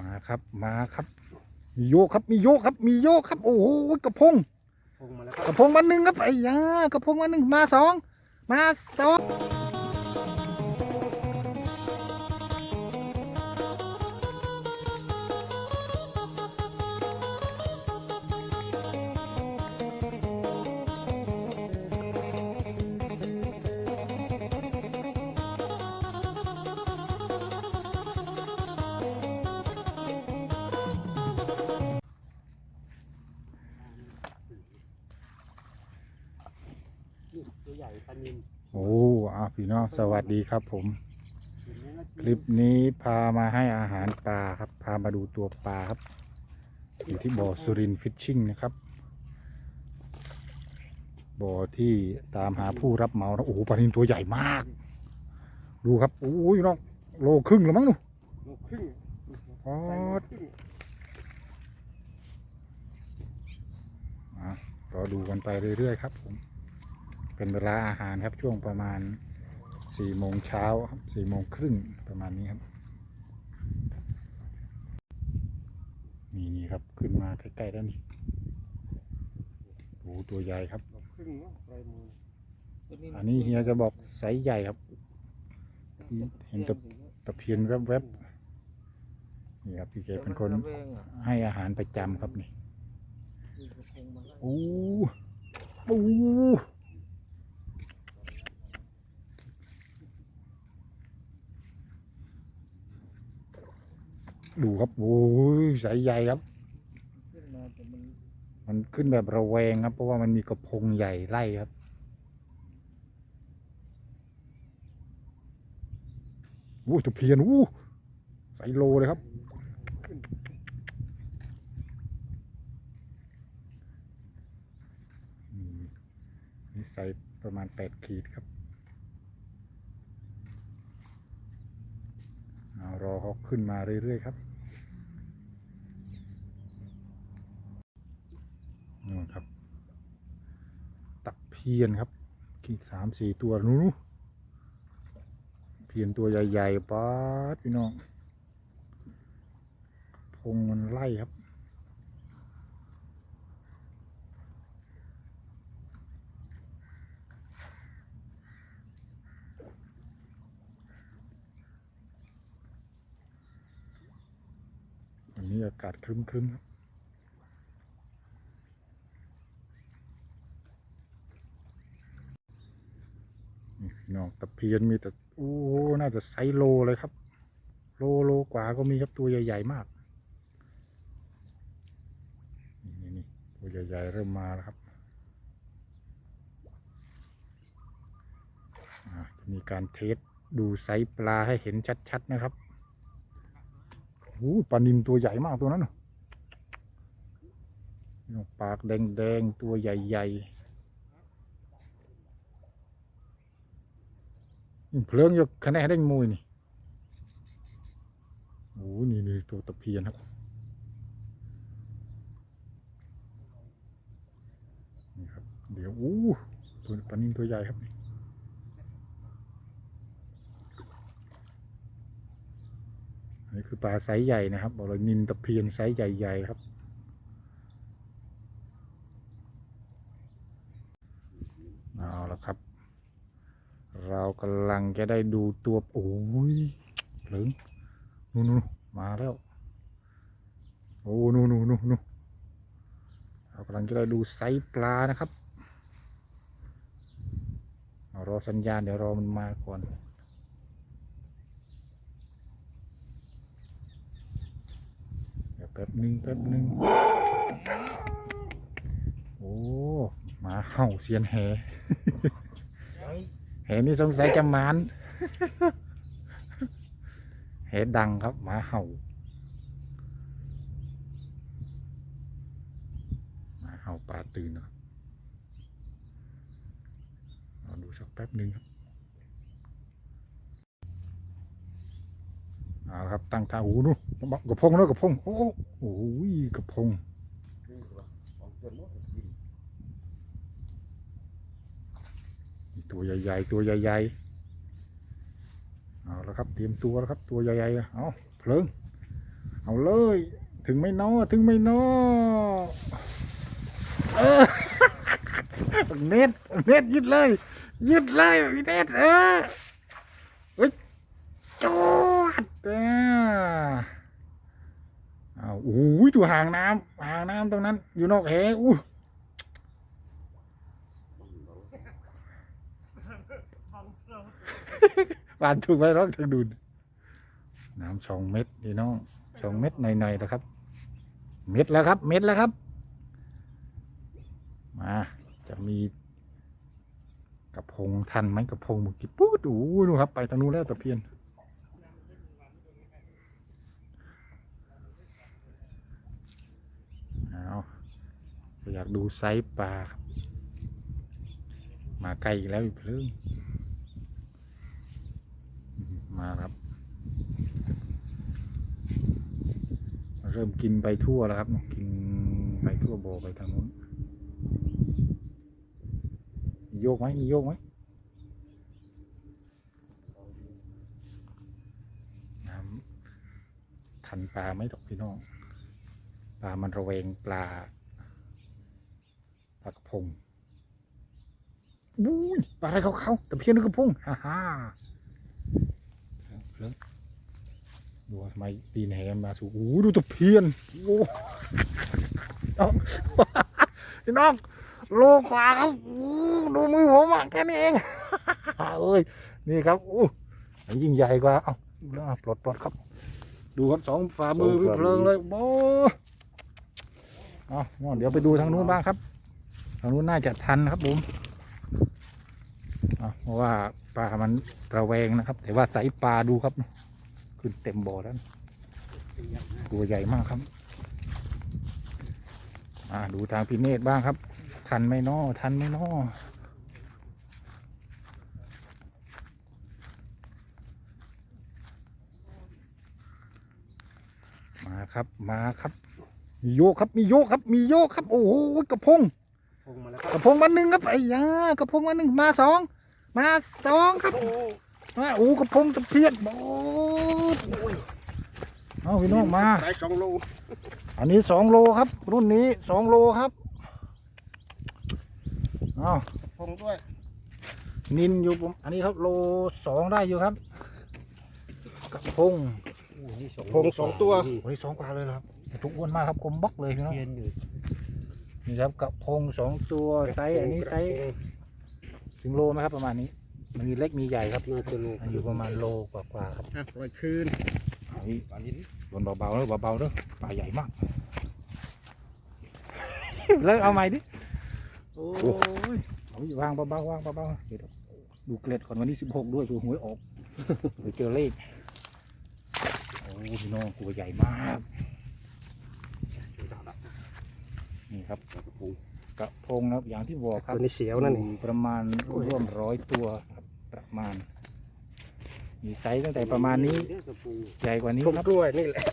มาครับมาครับมีโยกครับมีโยกครับมีโยกครับ โอ้โหกระพงพงมาแล้วกระพงมาหนึ่งครับไอ้ยากระพงมาหนึ่งมาสองมาสองาพี่น้องสวัสดีครับผมเห็นไหมว่าคลิปนี้พามาให้อาหารปลาครับ พามาดูตัวปลาครับ อยู่ที่บ่อสุรินฟิชชิ่งนะครับ บ่อที่ตามหาผู้รับเหมานะโอ้โหปลานินตัวใหญ่มาก ดูครับโอ้ยน้องโลครึ่งแล้วมั้งหนูโลครึ่งอ๋อใส่โลครึ่งอะรอดูกันไปเรื่อยๆครับผมเป็นเวลาอาหารครับช่วงประมาณ สี่โมงเช้าครับสี่โมงครึ่งประมาณนี้ครับ นี่นี่ครับขึ้นมาใกล้ๆแล้วนี่โอ้โหตัวใหญ่ครับโลครึ่งเนาะปลายมืออันนี้เฮียจะบอกไซส์ใหญ่ครับ เห็นตะตะเพียนแวบๆนี่ครับพี่เกเป็นคนให้อาหารประจำครับนี่โอ้โอ้ ดูครับโอ้ยไซส์ใหญ่ครับ มันขึ้นแบบระแวงครับ เพราะว่ามันมีกระพงใหญ่ไล่ครับอู้ตะเพียนอู้ใส่โลเลยครับอืมนี่ใส่ประมาณแปดขีดครับเออกขึ้นมาเรื่อยๆครับนู่นครับ ตักเพียนครับกี่สามสี่ตัวนู้นเพียนตัวใหญ่ๆป๊าดพี่น้องพงมันไล่ครับ อากาศครึ้มๆครับนี่พี่น้องตะเพียนมีแต่โอ้น่าจะไซโลเลยครับ โลโลกว่าก็มีครับตัวใหญ่ ๆ มากนี่นี่ตัวใหญ่ ๆ เริ่มมาแล้วครับอ่าจะมีการเทสดูไซส์ปลาให้เห็นชัด ๆ นะครับ โอ้ปลานิมตัวใหญ่มากตัวนั้นน่ะพี่น้องปากแดงๆตัวใหญ่ๆเพลิงยกคะแนนได้มวยนี่โอ้นี่นี่ตัวตะเพียนครับนี่ครับ เดี๋ยวอู้ตัวปลานินตัวใหญ่ครับนี่อันนี้ คือปลาไซส์ใหญ่นะครับบอกเลยนินตะเพียนไซส์ใหญ่ๆครับ เอาละครับ เรากำลังจะได้ดูตัวโอ้ยเหลืองนู่นมาแล้ว โอ้นู่นนู่นนู่นนู่นเรากำลังจะได้ดูไซส์ปลานะครับรอสัญญาณเดี๋ยวรอมันมาก่อนเดี๋ยว แป๊บหนึ่งแป๊บหนึ่งโอ้หมาเห่าเสียนแหแหนี่สงสัยจะมานแหดังครับหมาเห่าหมาเห่าปลาตื่นนะครับรอดูสักแป๊บหนึ่งครับเอาละครับตั้งท่าโอ้โหนู่น กระพงแล้วกระพงโอ้โหโอ้โหกระพงตัวใหญ่ๆตัวใหญ่ๆเอาแล้วครับ เตรียมตัวแล้วครับ ตัวใหญ่ๆเอาเพลิงเอาเลย ถึงไม่นอถึงไม่นอเออเน็ตเน็ตยึดเลย ยึดเลยเน็ตเออเฮ้ยจวดอ่า อาโอ้ยดูห่างน้ำห่างน้ำตรงนั้น อยู่นอกแหอู้ปานถูกไหมร้องทางดุนน้ำสองเม็ดพี่น้องสองเม็ดหน่อยๆนะครับ เม็ดแล้วครับ เม็ดแล้วครับ มา จะมีกระพงทันไหมกระพงเมุกี้ปูดโอ้ดูครับ ไปทางนู้นแล้วตะเพียน เอา อยากดูไซส์ปลาครับมาไกลอีกแล้วอีกเรื่องมาครับ เริ่มกินไปทั่วแล้วครับ กินไปทั่วโบไปทางนู้นโยกไหมมีโยกไหมน้ำทันปลาไมดอกพี่น้อง ปลามันระเวงปลา ปลากระพงบูยปลาอะไรเขาเขาๆตะเพียนหรือกระพงฮ่าฮ่าเริ่มดูว่าทำไมปีนแหมมาสู่โอ้โหดูตะเพียนโอ้เอาพี่น้องโลกว่าครับอู้ดูมือผมอะแค่นี้เองเอ้ยนี่ครับอู้อันยิ่งใหญ่กว่าเอ้าดูแล้วอะปลดปลดครับ ดูครับสองฝ่ามือสองพี่ฝ่ามือเพลิงเลยโบเอาเอาเดี๋ยวไปดูทางนู้นบ้างครับทา งนู้นน่าจะทันครับผมเอาเพราะว่าปลามันระแวงนะครับ แต่ว่าใสปลาดูครับ ขึ้นเต็มบ่อแล้วตัวใหญ่มากครับอ่าดูทางพิเนตบ้างครับ ทันไหมนอทันไหมนอมาครับมาครับ มีโยกครับมีโยกครับมีโยกครับ โอ้โหกระพง พงมาแล้วกระพงมาหนึ่งครับไอ้ยากระพงมาหนึ่งมาสองมาสองครับมาโอ้กระพงตะเพียนโอ้เอาพี่น้องมาสายสองโลอันนี้สองโลครับ รุ่นนี้สองโลครับเอาพงด้วย นินอยู่ผมอันนี้ครับโลสองได้อยู่ครับกระพงพงสองตัวโอ้ยสองกว่าเลยเหรอครับทุกอ้วนมากครับกลมบล็อกเลยพี่น้องเพีย นอยู่นี่ครับกระพงสองตัวไซส์อันนี้ไซส์ถึงโลไหมครับประมาณนี้ มันมีเล็กมีใหญ่ครับน่าจะโลอันอยู่ประมาณโลกว่าๆครับอะปล่อยคืนเอาอีกปลาลิ้นโดนเบาๆแล้วเบาๆเด้อปลาใหญ่มาก เลิกเอาใหม่ดิโอ้ยเอาอีกวางเบาๆวางเบาๆเดี๋ยวดูเกล็ดก่อนวันที่สิบหกด้วยตัวหวยออกเดี๋ยวเจอเลขโอ้พี่น้องตัวใหญ่มาก นี่ครับกระพงนะครับอย่างที่บอกครับตัวนี้เสียวนั่นอนี่ยู่ประมาณร่วมร้อยตัวครับประมาณ มีไซส์ตั้งแต่ประมาณนี้ใหญ่กว่านี้พงครับกล้วยนี่แหละ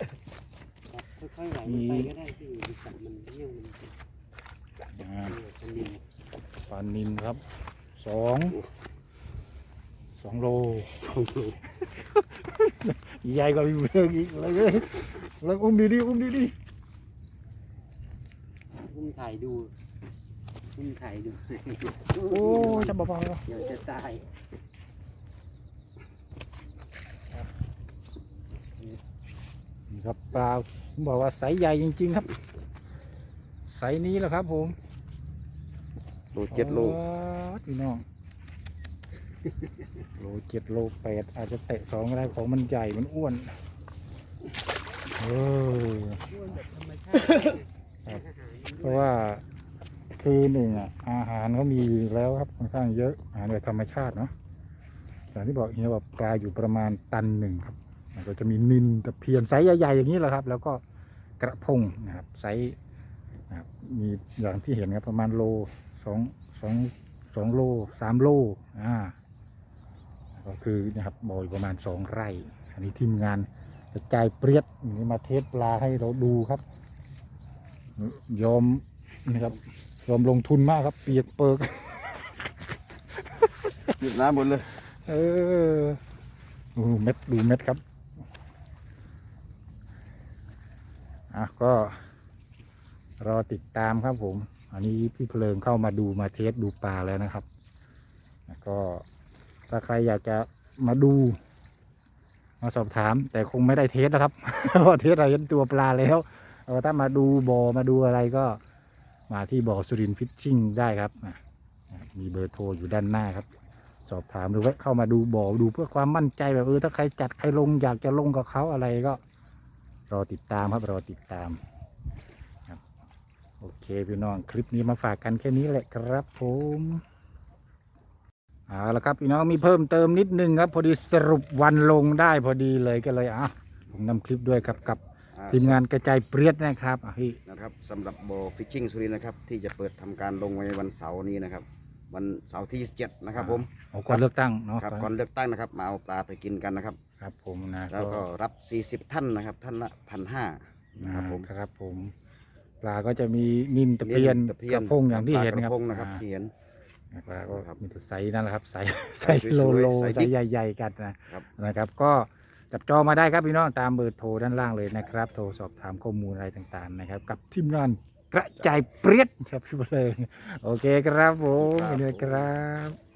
ค่อยๆไหลลงไปก็ได้ที่มันจับมันเรื่องมันอ่ามันดินปลานินครับสองสองโลใหญ่กว่าพี่เบิกอีกเลยเลยแล้วอุ้มดีดีๆอุ้มดีดี อุ้มถ่ายดูอุ้มถ่ายดูๆโอ้ยจะเบาๆแล้วเดี๋ยวจะตายนี่ครับปลาผมบอกว่าไซส์ใหญ่จริง ๆ ครับไซส์นี้แหละครับ ผมโลเจ็ดโลอ๋อพี่น้อง โลเจ็ดโลแปดอาจจะเตะสองก็ได้ของมันใหญ่มันอ้วนเอออ้วนแบบธรรมชาติครับอาหาร เพราะว่าคือหนึ่งอะอาหารเขามีแล้วครับค่อนข้างเยอะอาหารโดยธรรมชาติเนาะอย่างที่บอกเฮียบอกปลาอยู่ประมาณตันหนึ่งครับมันก็จะมีนินตะเพียนไซส์ใหญ่ๆอย่างนี้แหละครับ แล้วก็กระพงนะครับไซส์นะครับมีอย่างที่เห็นครับประมาณโลสองสองสองโลสามโลอ่าก็คือนะครับบ่อยประมาณสองไร่ อันนี้ทีมงานกระจายเปรียดนี่มาเทสปลาให้เราดูครับ ยอมนะครับยอมลงทุนมากครับ เปียกเปิกหยุดน้ำหมดเลย เออดูเม็ดดูเม็ดครับอะก็รอติดตามครับผม อันนี้พี่เพลิงเข้ามาดูมาเทสดูปลาแล้วนะครับแล้วก็ถ้าใครอยากจะมาดู มาสอบถาม แต่คงไม่ได้เทสนะครับเพราะเทสเราเห็นตัวปลาแล้ว เอาถ้ามาดูบ่อมาดูอะไรก็มาที่บ่อสุรินฟิชชิ่งได้ครับมีเบอร์โทรอยู่ด้านหน้าครับ สอบถามหรือว่าเข้ามาดูบ่อดูเพื่อความมั่นใจแบบเออถ้าใครจัดใครลงอยากจะลงกับเขาอะไรก็รอติดตามครับรอติดตามครับโอเคพี่น้องคลิปนี้มาฝากกันแค่นี้แหละครับผมเอาละครับพี่น้องมีเพิ่มเติมนิดนึงครับ พอดีสรุปวันลงได้พอดีเลยก็เลยอะผมนำคลิปด้วยครับกับ ทีมงานกระจายเปรียดนะครับอะพี่นะครับสำหรับโบฟิชชิ่งสุรินทร์นะครับ ที่จะเปิดทำการลงในวันเสาร์นี้นะครับ วันเสาร์ที่7นะครับผมเอาก่อนเลือกตั้งเนาะครับก่อนเลือกตั้งนะครับ มาเอาปลาไปกินกันนะครับ ครับผมนะแล้วก็รับ 40 ท่านนะครับ ท่านละพันห้านะครับผม ครับผม ปลาก็จะมีนินตะเพียนตะเพียกนระพงอย่างที่เห็นปลากครัระบพงนะครับอ่า ที่เห็น ปลาก็ครับมีแต่ไซส์นั่นแหละครับไซส์ไซไซส์ส์โลสวยๆโลไซส์ไซบิ๊ส์กใหญ่ๆกันนะครับ นะครับ ก็ จับจองมาได้ครับพี่น้องตามเบอร์โทรด้านล่างเลยนะครับ โทรสอบถามข้อมูลอะไรต่างๆนะครับ กับทีมงานกระจายเปรียดครับพี่เพลิงโอเคครับผมครับ นี่ครับ